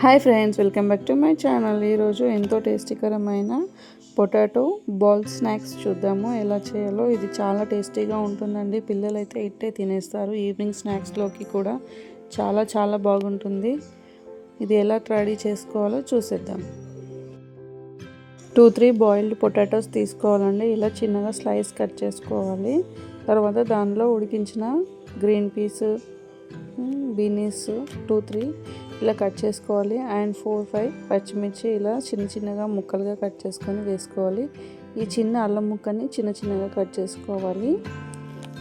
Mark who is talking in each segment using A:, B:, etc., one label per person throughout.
A: Hi friends welcome back to my channel ఈరోజు ఎంతో టేస్టీకరమైన potato ball snacks చూద్దాము. ఎలా చేయాలో ఇది చాలా టేస్టీగా ఉంటుందండి. పిల్లలైతే ఇట్టే తినేస్తారు. ఈవినింగ్ స్నాక్స్లోకి కూడా చాలా చాలా బాగుంటుంది. ఇది ఎలా రెడీ చేసుకోవాలో చూసేద్దాం. టూ త్రీ బాయిల్డ్ పొటాటోస్ తీసుకోవాలండి. ఇలా చిన్నగా స్లైస్ కట్ చేసుకోవాలి. తర్వాత దానిలో ఉడికించిన green peas beans two three ఇలా కట్ చేసుకోవాలి. అండ్ ఫోర్ ఫైవ్ పచ్చిమిర్చి ఇలా చిన్న చిన్నగా ముక్కలుగా కట్ చేసుకొని వేసుకోవాలి. ఈ చిన్న అల్లం ముక్కని చిన్న చిన్నగా కట్ చేసుకోవాలి.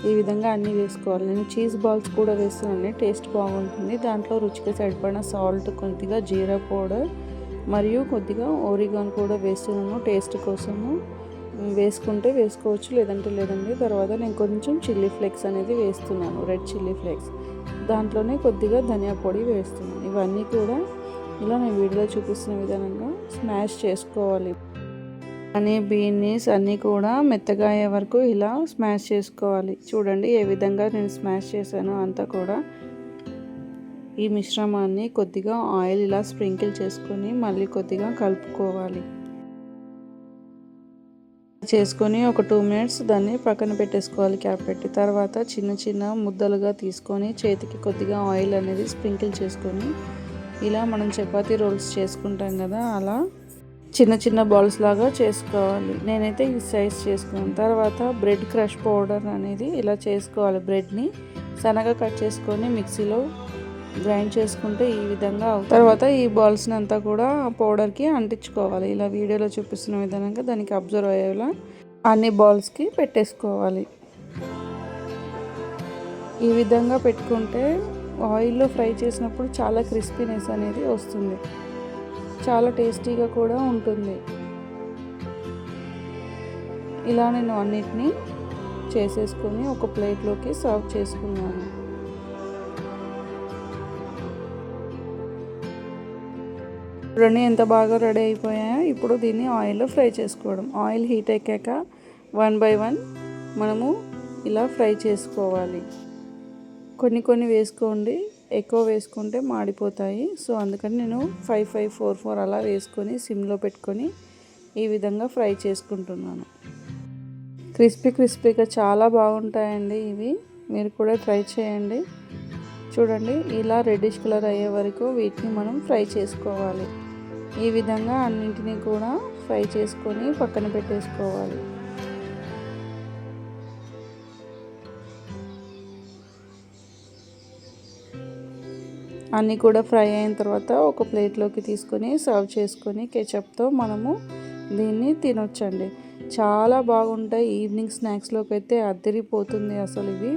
A: ఈ విధంగా అన్నీ వేసుకోవాలి. నేను చీజ్ బాల్స్ కూడా వేస్తున్నాను టేస్ట్ బాగుంటుంది. దాంట్లో రుచికి సరిపడిన సాల్ట్ కొద్దిగా జీరా పౌడర్ మరియు కొద్దిగా ఓరిగాన్ కూడా వేస్తున్నాను. టేస్ట్ కోసము వేసుకుంటే వేసుకోవచ్చు లేదంటే లేదండి. తర్వాత నేను కొంచెం చిల్లీ ఫ్లేక్స్ అనేది వేస్తున్నాను రెడ్ చిల్లీ ఫ్లేక్స్. దాంట్లోనే కొద్దిగా ధనియా పొడి వేస్తున్నాను. ఇవన్నీ కూడా ఇలా నేను వీడియోలో చూపిస్తున్న విధానంగా స్మాష్ చేసుకోవాలి. అనే బీనీస్ అన్నీ కూడా మెత్తగా అయ్యే వరకు ఇలా స్మాష్ చేసుకోవాలి. చూడండి ఏ విధంగా నేను స్మాష్ చేశానో అంతా కూడా. ఈ మిశ్రమాన్ని కొద్దిగా ఆయిల్ ఇలా స్ప్రింకిల్ చేసుకొని మళ్ళీ కొద్దిగా కలుపుకోవాలి. చేసుకొని ఒక టూ మినిట్స్ దాన్ని పక్కన పెట్టేసుకోవాలి క్యాప్ పెట్టి. తర్వాత చిన్న చిన్న ముద్దలుగా తీసుకొని చేతికి కొద్దిగా ఆయిల్ అనేది స్ప్రింకిల్ చేసుకొని ఇలా మనం చపాతీ రోల్స్ చేసుకుంటాం కదా అలా చిన్న చిన్న బాల్స్ లాగా చేసుకోవాలి. నేనైతే ఈ సైజ్ చేసుకున్నాను. తర్వాత బ్రెడ్ క్రష్ పౌడర్ అనేది ఇలా చేసుకోవాలి. బ్రెడ్ని సన్నగా కట్ చేసుకొని మిక్సీలో గ్రైండ్ చేసుకుంటే ఈ విధంగా తర్వాత ఈ బాల్స్ని అంతా కూడా పౌడర్కి అంటించుకోవాలి. ఇలా వీడియోలో చూపిస్తున్న విధంగా దానికి అబ్జర్వ్ అయ్యేలా అన్ని బాల్స్కి పెట్టేసుకోవాలి. ఈ విధంగా పెట్టుకుంటే ఆయిల్లో ఫ్రై చేసినప్పుడు చాలా క్రిస్పీనెస్ అనేది వస్తుంది. చాలా టేస్టీగా కూడా ఉంటుంది. ఇలా నేను అన్నిటినీ చేసేసుకొని ఒక ప్లేట్లోకి సర్వ్ చేసుకున్నాను. చూడండి ఎంత బాగా రెడీ అయిపోయాయో ఇప్పుడు దీన్ని ఆయిల్లో ఫ్రై చేసుకోవడం. ఆయిల్ హీట్ ఎక్కాక వన్ బై వన్ మనము ఇలా ఫ్రై చేసుకోవాలి. కొన్ని కొన్ని వేసుకోండి ఎక్కువ వేసుకుంటే మాడిపోతాయి. సో అందుకని నేను ఫైవ్ ఫైవ్ ఫోర్ ఫోర్ అలా వేసుకొని సిమ్లో పెట్టుకొని ఈ విధంగా ఫ్రై చేసుకుంటున్నాను. క్రిస్పీ క్రిస్పీగా చాలా బాగుంటాయండి ఇవి. మీరు కూడా ట్రై చేయండి. చూడండి ఇలా రెడ్డిష్ కలర్ అయ్యే వరకు వీటిని మనం ఫ్రై చేసుకోవాలి. ఈ విధంగా అన్నింటినీ కూడా ఫ్రై చేసుకొని పక్కన పెట్టేసుకోవాలి. అన్నీ కూడా ఫ్రై అయిన తర్వాత ఒక ప్లేట్లోకి తీసుకొని సర్వ్ చేసుకొని కెచప్తో మనము దీన్ని తినొచ్చండి. చాలా బాగుంటాయి ఈవినింగ్ స్నాక్స్లోకి అయితే అద్దరిపోతుంది అసలు ఇవి.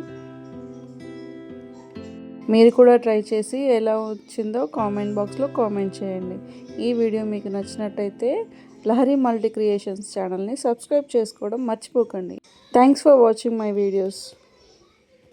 A: మీరు కూడా ట్రై చేసి ఎలా వచ్చిందో కామెంట్ బాక్స్లో కామెంట్ చేయండి. ఈ వీడియో మీకు నచ్చినట్టయితే లహరి మల్టీ క్రియేషన్స్ ఛానల్ని సబ్స్క్రైబ్ చేసుకోవడం మర్చిపోకండి. Thanks for watching my videos